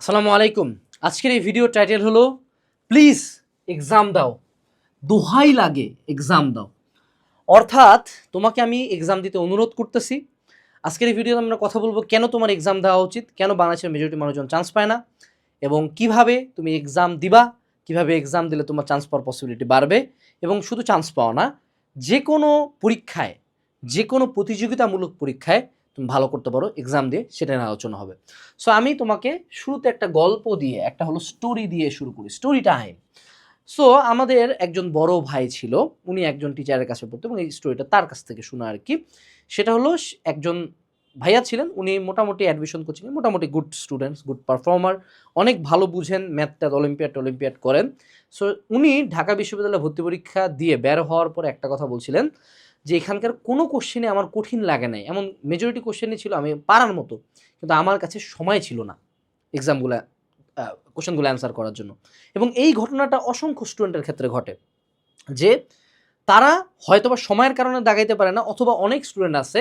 আসসালামু আলাইকুম। আজকের এই ভিডিও টাইটেল হলো প্লিজ এক্সাম দাও। দোহাই লাগে এক্সাম দাও। অর্থাৎ, তোমাকে আমি এক্সাম দিতে অনুরোধ করতেছি। আজকের এই ভিডিওতে আমরা কথা বলব, কেন তোমার এক্সাম দেওয়া উচিত? কেন বাংলাদেশের মেজরিটি মানুষজন চান্স পায় না? এবং কীভাবে তুমি এক্সাম দিবা? কীভাবে এক্সাম দিলে তোমার চান্স পাওয়ার পসিবিলিটি বাড়বে? এবং শুধু চান্স পাওয়া না, যে কোনো পরীক্ষায়, যে কোনো প্রতিযোগিতামূলক পরীক্ষায় তুমি ভালো করতে পারো এক্সাম দিয়ে সেটা নিয়ে আলোচনা হবে। সো আমি তোমাকে শুরুতে একটা গল্প দিয়ে, একটা হলো স্টোরি দিয়ে শুরু করি স্টোরি টাইম সো আমাদের একজন বড় ভাই ছিল, উনি একজন টিচারের কাছে পড়তো এবং এই স্টোরিটা তার কাছ থেকে শোনা আর কি সেটা হলো একজন ভাইয়া ছিলেন, উনি মোটামুটি অ্যাডমিশন কোচিংয়ে মোটামুটি গুড স্টুডেন্টস গুড পারফর্মার অনেক ভালো বুঝেন ম্যাথ অলিম্পিয়াড অলিম্পিয়াড করেন। সো উনি ঢাকা বিশ্ববিদ্যালয়ে ভর্তি পরীক্ষা দিয়ে বের হওয়ার পরে একটা কথা বলছিলেন যে এখানকার কোনো কোশ্চেনে আমার কঠিন লাগে নাই। এমন মেজরিটি কোশ্চেনই ছিল, আমি পারার মতো, কিন্তু আমার কাছে সময় ছিল না এক্সামগুলো কোশ্চেনগুলো অ্যান্সার করার জন্য। এবং এই ঘটনাটা অসংখ্য স্টুডেন্টের ক্ষেত্রে ঘটে যে তারা হয়তোবা সময়ের কারণে দাগাইতে পারে না, অথবা অনেক স্টুডেন্ট আছে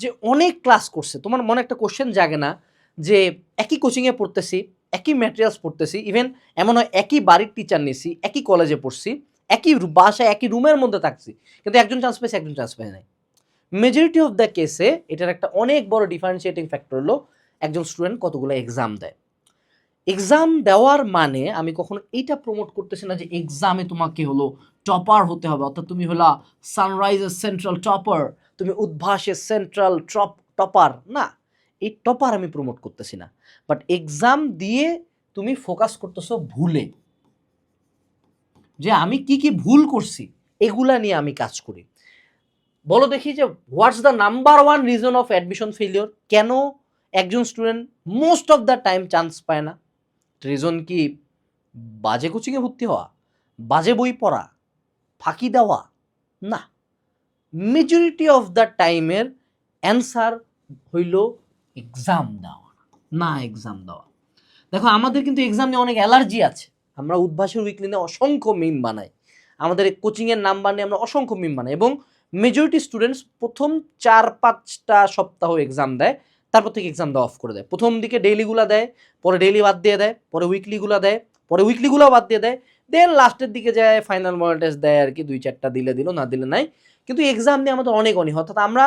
যে অনেক ক্লাস করছে। তোমার মনে একটা কোশ্চেন জাগে না যে একই কোচিংয়ে পড়তেছি, একই ম্যাটেরিয়ালস পড়তেছি ইভেন এমন হয় একই বাড়ির টিচার নিছি, একই কলেজে পড়ছি একই বাসায় একই রুমের মধ্যে থাকছি। কিন্তু একজন চান্স পেয়েছে, একজন চান্স পায় নাই। মেজরিটি অফ দ্য কেসে এটার একটা অনেক বড় ডিফারেন্সিয়েটিং ফ্যাক্টর হলো, একজন স্টুডেন্ট কতগুলো এক্সাম দেয়। এক্সাম দেওয়ার মানে আমি কখনো এইটা প্রমোট করতেছি না যে এক্সামে তোমাকে হলো টপার হতে হবে। অর্থাৎ তুমি হলো সানরাইজের সেন্ট্রাল টপার তুমি উদ্ভাসের সেন্ট্রাল টপ টপার না, এই টপার আমি প্রমোট করতেছি না। বাট এক্সাম দিয়ে তুমি ফোকাস করতেছো ভুলে। যে আমি কি কি ভুল করছি, এগুলা নিয়ে আমি কাজ করি। বলো দেখি যে what's the number one reason of admission failure কেন একজন student most of the time chance পায় না? রিজন কি? বাজে কোচিংয়ে ভর্তি হওয়া, বাজে বই পড়া, ফাঁকি দেওয়া? না। মেজরিটি অফ দ্য টাইমের অ্যান্সার হইল এক্সাম দেওয়া, না এক্সাম দেওয়া। দেখো, আমাদের কিন্তু এক্সাম নিয়ে অনেক অ্যালার্জি আছে। আমরা উদ্ভাসের উইকলি নিয়ে অসংখ্য মিম বানাই। আমাদের কোচিংয়ের নাম্বার নিয়ে আমরা অসংখ্য মিম বানাই এবং মেজরিটি স্টুডেন্টস প্রথম চার পাঁচটা সপ্তাহ এক্সাম দেয়, তারপর থেকে এক্সাম দেওয়া অফ করে দেয়। প্রথম দিকে ডেইলিগুলো দেয়, পরে ডেইলি বাদ দিয়ে দেয়, পরে উইকলিগুলো দেয়, পরে উইকলিগুলো বাদ দিয়ে দেয়। দেন লাস্টের দিকে যায় ফাইনাল মডেল টেস্ট দেয় আর কি, দুই চারটা দিলে দিল, না দিলে নাই। কিন্তু এক্সাম নিয়ে আমাদের অনেক অনেক অর্থাৎ আমরা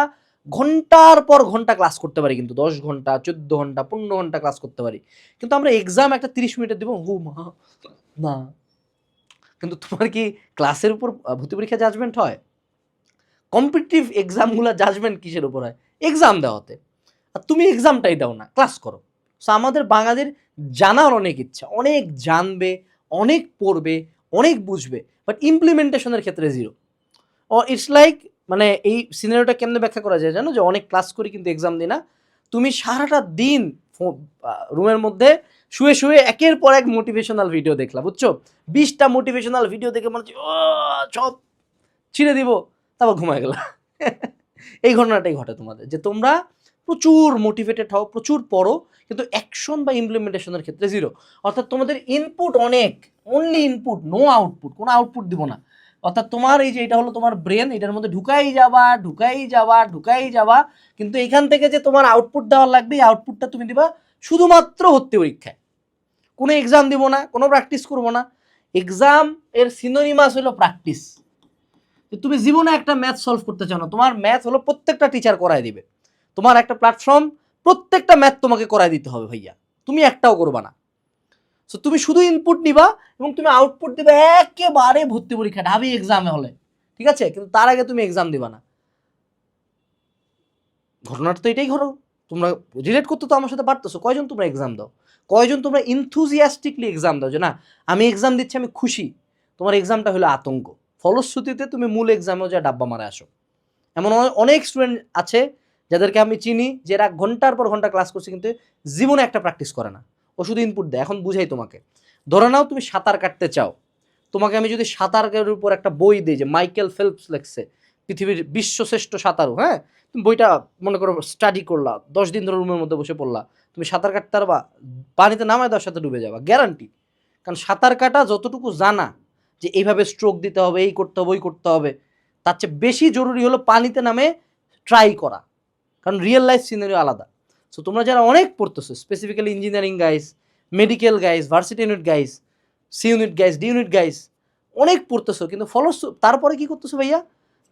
ঘণ্টার পর ঘণ্টা ক্লাস করতে পারি কিন্তু, দশ ঘণ্টা, চোদ্দ ঘণ্টা, পনেরো ঘণ্টা ক্লাস করতে পারি। কিন্তু আমরা এক্সাম একটা তিরিশ মিনিটে দেবো, হু, মা, না। কিন্তু তোমার কি ক্লাসের উপর ভর্তি পরীক্ষা জাজমেন্ট হয়? কম্পিটিটিভ এক্সামগুলো জাজমেন্ট কিসের উপর হয়? এক্সাম দেওয়াতে। আর তুমি এক্সামটাই দাও না ক্লাস করো। সো আমাদের বাঙালির জানার অনেক ইচ্ছা, অনেক জানবে, অনেক পড়বে, অনেক বুঝবে বাট ইমপ্লিমেন্টেশনের ক্ষেত্রে জিরো ও ইটস লাইক মানে এই সিনারিওটা কেমনে ব্যাখ্যা করা যায় জানো? যে অনেক ক্লাস করি কিন্তু এক্সাম দিই না। তুমি সারাটা দিন রুমের মধ্যে শুয়ে শুয়ে একের পর এক মোটিভেশনাল ভিডিও দেখলা, বুঝছ? বিশটা মোটিভেশনাল ভিডিও দেখে মনে হচ্ছে, ও, সব ছিঁড়ে দিব। তারপর ঘুমায় গেলা এই ঘটনাটাই ঘটে তোমাদের, যে তোমরা প্রচুর মোটিভেটেড হও, প্রচুর পড়ো, কিন্তু অ্যাকশন বা ইমপ্লিমেন্টেশনের ক্ষেত্রে জিরো অর্থাৎ তোমাদের ইনপুট অনেক অনলি ইনপুট নো আউটপুট কোনো আউটপুট দিব না। অর্থাৎ তোমার এই যে এটা হলো তোমার ব্রেন এটার মধ্যে ঢুকাই যাবা ঢুকাই যাবা ঢুকাই যাবা, কিন্তু এখান থেকে যে তোমার আউটপুট দেওয়ার লাগবে, এই আউটপুটটা তুমি দিবা শুধুমাত্র ভর্তি পরীক্ষায়। কোনো এক্সাম দিব না, কোনো প্র্যাকটিস করব না। এক্সাম এর সিনোনিমাস হলো প্র্যাকটিস তুমি জীবনে একটা ম্যাথ সলভ করতে চাও না, তোমার ম্যাথ হলো প্রত্যেকটা টিচার করায় দিবে। তোমার একটা প্ল্যাটফর্ম প্রত্যেকটা ম্যাথ তোমাকে করায় দিতে হবে ভাইয়া। তুমি একটাও করবা না। সো তুমি শুধু ইনপুট নিবা এবং তুমি আউটপুট দিবে একেবারে ভর্তি পরীক্ষা ঢাবি এক্সামে হলে। ঠিক আছে? কিন্তু তার আগে তুমি এক্সাম দিবা না। ঘটনাটা তো এটাই ঘটো তোমরা রিলেট করতে তো আমার সাথে পারতেছো। কয়জন তোমরা এক্সাম দাও? কয়জন তোমরা ইনথুজিয়াস্টিকলি এক্সাম দাও যে, না, আমি এক্সাম দিচ্ছি, আমি খুশি। তোমার এক্সামটা হলো আতঙ্ক। ফলশ্রুতিতে তুমি মূল এক্সামেও যা ডাব্বা মারে আসো। এমন অনেক স্টুডেন্ট আছে যাদেরকে আমি চিনি যে এরা ঘণ্টার পর ঘণ্টা ক্লাস করছে, কিন্তু জীবনে একটা প্র্যাকটিস করে না। ও শুধু ইনপুট দেয়, এখন বুঝাই তোমাকে। ধরে নাও তুমি সাঁতার কাটতে চাও। তোমাকে আমি যদি সাঁতারের উপর একটা বই দিই যে মাইকেল ফেলপস লেখছে, পৃথিবীর বিশ্বশ্রেষ্ঠ সাঁতারু হ্যাঁ? তুমি বইটা মনে করো স্টাডি করলা, দশ দিন ধরে রুমের মধ্যে বসে পড়লা, তুমি সাঁতার কাটতে পারবা, পানিতে নামায় দশ সাথে ডুবে যাবা গ্যারান্টি কারণ সাঁতার কাটা যতটুকু জানা যে এইভাবে স্ট্রোক দিতে হবে, এই করতে হবে, ওই করতে হবে, তার চেয়ে বেশি জরুরি হলো পানিতে নামে ট্রাই করা। কারণ রিয়েল লাইফ সিনারিও আলাদা। সো তোমরা যারা অনেক পড়তেছো specifically engineering guys medical guys varsity unit guys C unit guys D unit guys অনেক পড়তেছো, কিন্তু ফলো তারপরে কি করতেছো ভাইয়া?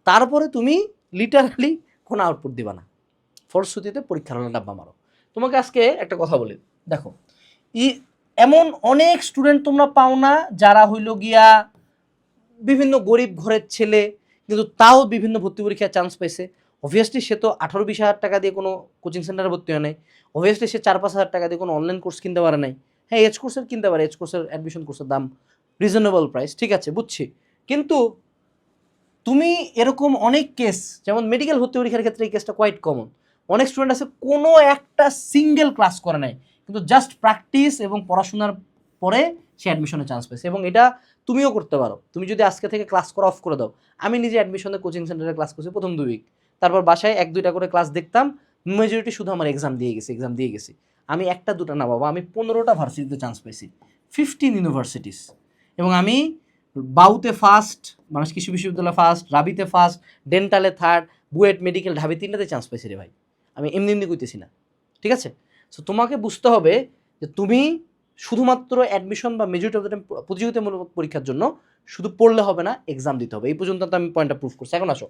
তারপরে তুমি লিটারালি কোনো আউটপুট দিবা না। ফলশ্রুতিতে পরীক্ষার হলে ডাব্বা মারো। তোমাকে আজকে একটা কথা বলি। দেখো, ই, এমন অনেক স্টুডেন্ট তোমরা পাও না যারা হইল গিয়া বিভিন্ন গরিব ঘরের ছেলে, কিন্তু তাও বিভিন্ন ভর্তি পরীক্ষায় চান্স পাইছে। অবভিয়াসলি সে তো আঠারো বিশ হাজার টাকা দিয়ে কোনো কোচিং সেন্টারে ভর্তি হয় নাই। অবভিয়াসলি সে চার পাঁচ হাজার টাকা দিয়ে কোনো অনলাইন কোর্স কিনতে পারে নাই। হ্যাঁ এজ কোর্সের কিনতে পারে এজ কোর্সের অ্যাডমিশন কোর্সের দাম রিজনেবল প্রাইস ঠিক আছে, বুঝছি। কিন্তু তুমি এরকম অনেক কেস যেমন মেডিকেল ভর্তি পরীক্ষার ক্ষেত্রে এই কেসটা কোয়াইট কমন অনেক স্টুডেন্ট আছে, কোনো একটা সিঙ্গেল ক্লাস করে নাই। কিন্তু জাস্ট প্র্যাকটিস এবং পড়াশোনার পরে সে অ্যাডমিশনে চান্স পেয়েছে। এবং এটা তুমিও করতে পারো। তুমি যদি আজকে থেকে ক্লাস করা অফ করে দাও, আমি নিজে অ্যাডমিশনে কোচিং সেন্টারে ক্লাস করছি প্রথম দুই উইক তারপর বাসায় এক, দুইটা করে ক্লাস দেখতাম মেজরিটি শুধু আমার এক্সাম দিয়ে গেছে এক্সাম দিয়ে গেছি। আমি একটা, দুটো না বাবা, আমি পনেরোটা ভার্সিটিতে চান্স পেয়েছি ফিফটিন ইউনিভার্সিটিস এবং আমি বাউতে ফার্স্ট মানুষ কৃষি বিশ্ববিদ্যালয় ফার্স্ট রাবিতে ফার্স্ট ডেন্টালে থার্ড বুয়েট মেডিকেল ঢাবি তিনটাতে চান্স পেয়েছি রে ভাই। আমি এমনি এমনি কইতেছি না। ঠিক আছে? সো তোমাকে বুঝতে হবে যে তুমি শুধুমাত্র অ্যাডমিশন বা মেজরিটি অফ দ্য টাইম প্রতিযোগিতামূলক পরীক্ষার জন্য শুধু পড়লে হবে না এক্সাম দিতে হবে। এই পর্যন্ত তো আমি পয়েন্টটা প্রুভ করছি। এখন আসো।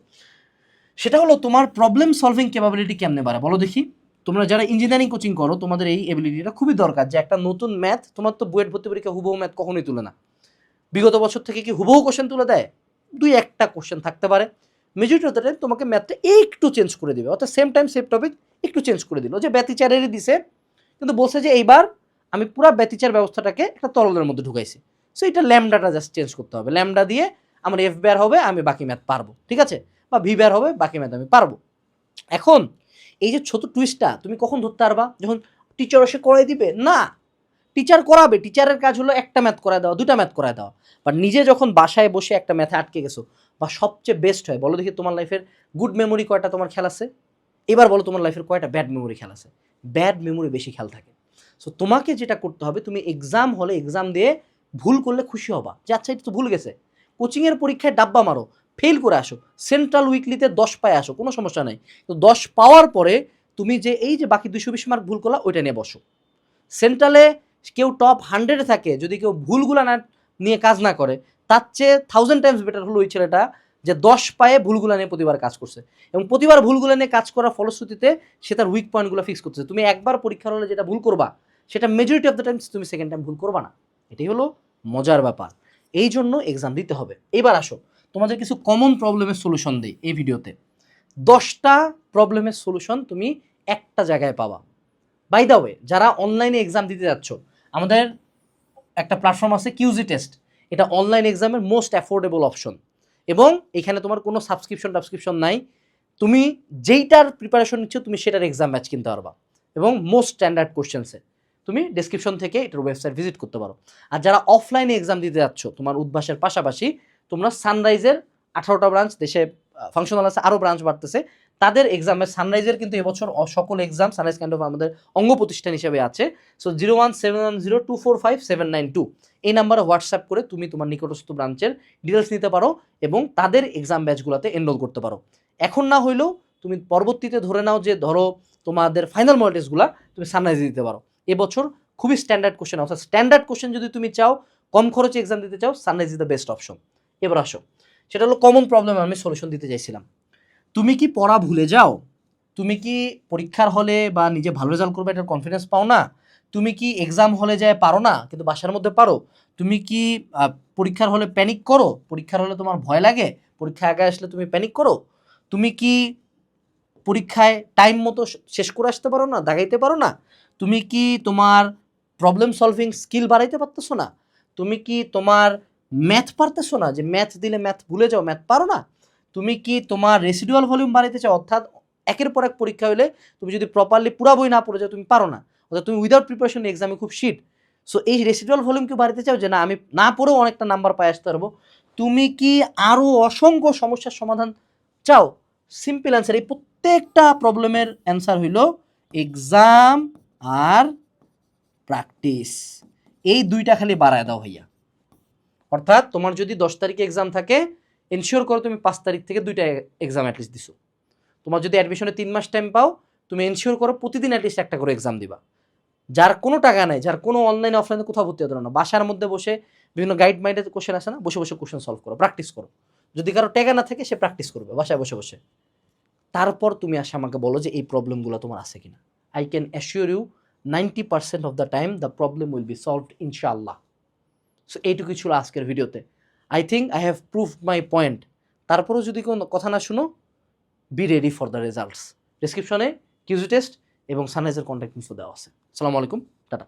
সেটা হলো তোমার প্রবলেম সলভিং ক্যাপাবিলিটি কেমনে বাড়ে? বলো দেখি। তোমরা যারা ইঞ্জিনিয়ারিং কোচিং করো, তোমাদের এই এবিলিটিটা খুবই দরকার যে একটা নতুন ম্যাথ তোমার তো বুয়েট ভর্তি পরীক্ষা হুবহু ম্যাথ কখনোই তুলে না। বিগত বছর থেকে কি হুবহু কোশ্চেন তুলে দেয়? দুই একটা কোশ্চেন থাকতে পারে। মেজরিটি অফ দ্য টাইম তোমাকে ম্যাথটা একটু চেঞ্জ করে দেবে। অর্থাৎ সেম টাইম সেম টপিক একটু চেঞ্জ করে দিল। যে ব্যতিচারেরই দিছে, কিন্তু বলছে যে এইবার আমি পুরো ব্যতিচার ব্যবস্থাটাকে একটা তরলের মধ্যে ঢুকাইছি। সো এটা ল্যামডাটা জাস্ট চেঞ্জ করতে হবে। ল্যামডা দিয়ে আমার এফ হবে, আমি বাকি ম্যাথ পারব। ঠিক আছে? বা ভি বের হবে, বাকি ম্যাথ আমি পারব। এখন এই যে ছোট টুইস্টটা তুমি কখন ধরতে পারবা? যখন টিচার এসে করাই দিবে? না। টিচার করাবে টিচারের কাজ হলো একটা ম্যাথ করায় দেওয়া, দুটা ম্যাথ করায় দেওয়া। বা নিজে যখন বাসায় বসে একটা ম্যাথে আটকে গেছো, বা সবচেয়ে বেস্ট হয়, বলো দেখি তোমার লাইফের গুড মেমোরি কয়টা তোমার খেয়াল আছে? এবার বলো তোমার লাইফের কয়টা ব্যাড মেমোরি খেয়াল আছে? ব্যাড মেমোরি বেশি খেয়াল থাকে। সো তোমাকে যেটা করতে হবে, তুমি এক্সাম হলে এক্সাম দিয়ে ভুল করলে খুশি হবা। যে আচ্ছা এটা তো ভুল গেছে। কোচিংয়ের পরীক্ষায় ডাব্বা মারো ফেল করে আসো। সেন্ট্রাল উইকলিতে দশ পায় আসো, কোনো সমস্যা নাই। তো দশ পাওয়ার পরে তুমি যে এই যে বাকি দুশো বিশ মার্ক ভুল করলা, ওইটা নিয়ে বসো। সেন্ট্রালে কেউ টপ হান্ড্রেডে থাকে, যদি কেউ ভুলগুলো না নিয়ে কাজ না করে, তার চেয়ে থাউজেন্ড টাইমস বেটার হলো ওই ছেলেটা যে দশ পায়ে ভুলগুলো নিয়ে প্রতিবার কাজ করছে। এবং প্রতিবার ভুলগুলো নিয়ে কাজ করার ফলশ্রুতিতে সে তার উইক পয়েন্টগুলো ফিক্স করতেছে। তুমি একবার পরীক্ষার হলে যেটা ভুল করবা, সেটা মেজরিটি অফ দ্য টাইমস তুমি সেকেন্ড টাইম ভুল করবা না। এটাই হলো মজার ব্যাপার। এই জন্য এক্সাম দিতে হবে। এবার আসো। তোমাদের কিছু কমন প্রবলেমের সলিউশন দেই এই ভিডিওতে। দশটা প্রবলেমের সলিউশন তুমি একটা জায়গায় পাবা। বাই দ্য ওয়ে যারা অনলাইনে এক্সাম দিতে যাচ্ছ, আমাদের একটা প্ল্যাটফর্ম আছে কিউজি টেস্ট এটা অনলাইন এক্সামের মোস্ট অ্যাফোর্ডেবল অপশন এবং এখানে তোমার কোনো সাবস্ক্রিপশন টাবস্ক্রিপশন নাই। তুমি যেইটার প্রিপারেশন নিচ্ছ, তুমি সেটার এক্সাম ব্যাচ কিনতে পারবা। এবং মোস্ট স্ট্যান্ডার্ড কোশ্চেন্সে তুমি ডেসক্রিপশন থেকে এটার ওয়েবসাইট ভিজিট করতে পারো। আর যারা অফলাইনে এক্সাম দিতে যাচ্ছ, তোমার উদ্ভাসের পাশাপাশি তোমরা সানরাইজের আঠারোটা ব্রাঞ্চ দেশে ফাংশনাল আছে আরও ব্রাঞ্চ বাড়তেছে। তাদের এক্সামের সানরাইজের কিন্তু এবছর সকল এক্সাম সানরাইজ কাইন্ড অফ আমাদের অঙ্গ প্রতিষ্ঠান হিসেবে আছে। So zero one seven one zero two four five seven nine two এই নাম্বারে হোয়াটসঅ্যাপ করে তুমি তোমার নিকটস্থ ব্রাঞ্চের ডিটেলস নিতে পারো এবং তাদের এক্সাম ব্যাচগুলোতে এনরোল করতে পারো। এখন না হইলেও তুমি পরবর্তীতে ধরে নাও যে ধরো তোমাদের ফাইনাল মডেল তুমি সানরাইজে দিতে পারো। এবছর খুবই স্ট্যান্ডার্ড কোশ্চেন অর্থাৎ স্ট্যান্ডার্ড কোশ্চেন যদি তুমি চাও, কম খরচে এক্সাম দিতে চাও Sunrise is the best option এবার আসো। সেটা হলো কমন প্রবলেম আমি সলিউশন দিতে চাইছিলাম। তুমি কি পড়া ভুলে যাও? তুমি কি পরীক্ষার হলে বা নিজে ভালো রেজাল্ট করবে এটার কনফিডেন্স পাও না? তুমি কি এক্সাম হলে যায় পারো না, কিন্তু বাসার মধ্যে পারো? তুমি কি পরীক্ষার হলে প্যানিক করো? পরীক্ষার হলে তোমার ভয় লাগে? পরীক্ষা আগে আসলে তুমি প্যানিক করো? তুমি কি পরীক্ষায় টাইম মতো শেষ করে আসতে পারো না, দাগাইতে পারো না? তুমি কি তোমার প্রবলেম সলভিং স্কিল বাড়াইতে পারতেছো না? তুমি কি তোমার ম্যাথ পারতেছো না? যে ম্যাথ দিলে ম্যাথ ভুলে যাও ম্যাথ পারো না? তুমি কি তোমার রেসিডুয়াল ভলিউম বাড়াইতে চাও? অর্থাৎ একের পর এক পরীক্ষা হলে তুমি যদি প্রপারলি পুরা বই না পড়ে যাও, তুমি পারো না। অর্থাৎ তুমি উইদাউট প্রিপারেশন এক্সামে খুব শিট সো এই রেসিডুয়াল ভলিউমকে বাড়াতে চাও? যে না, আমি না পড়েও অনেকটা নাম্বার পাই, আসতে পারব। তুমি কি আরও অসংখ্য সমস্যার সমাধান চাও? সিম্পল অ্যান্সার এই প্রত্যেকটা প্রবলেমের অ্যান্সার হইল এক্সাম আর প্র্যাকটিস এই দুইটা খালি বাড়ায় দাও ভাইয়া। অর্থাৎ তোমার যদি দশ তারিখে এক্সাম থাকে এনশিওর করো তুমি পাঁচ তারিখ থেকে দুইটা এক্সাম অ্যাটলিস্ট দিছো। তোমার যদি অ্যাডমিশনে তিন মাস টাইম পাও, তুমি এনশিওর করো প্রতিদিন অ্যাটলিস্ট একটা করে এক্সাম দিবা। যার কোনো টাকা নাই, যার কোনো অনলাইন অফলাইনে কোথাও ভর্তি হতে না। বাসার মধ্যে বসে বিভিন্ন গাইড মাইন্ডের কোশ্চেন আসে না, বসে বসে কোশ্চেন সলভ করো প্র্যাকটিস করো। যদি কারও টাকা না থাকে, সে প্র্যাকটিস করবে, বাসায় বসে বসে। তারপর তুমি আসে আমাকে বলো যে এই প্রবলেমগুলো তোমার আছে কিনা। I can assure you ninety percent of the time the problem will be solved ইনশাআল্লাহ সো এইটুকুই ছিল আজকের ভিডিওতে। I think I have prove my point তারপরেও যদি কোনো কথা না শুনো be ready for the results ডিসক্রিপশনে কিউজি টেস্ট এবং সানরাইজের কন্ট্যাক্ট ইনফো দেওয়া আছে। সালামু আলাইকুম টাটা।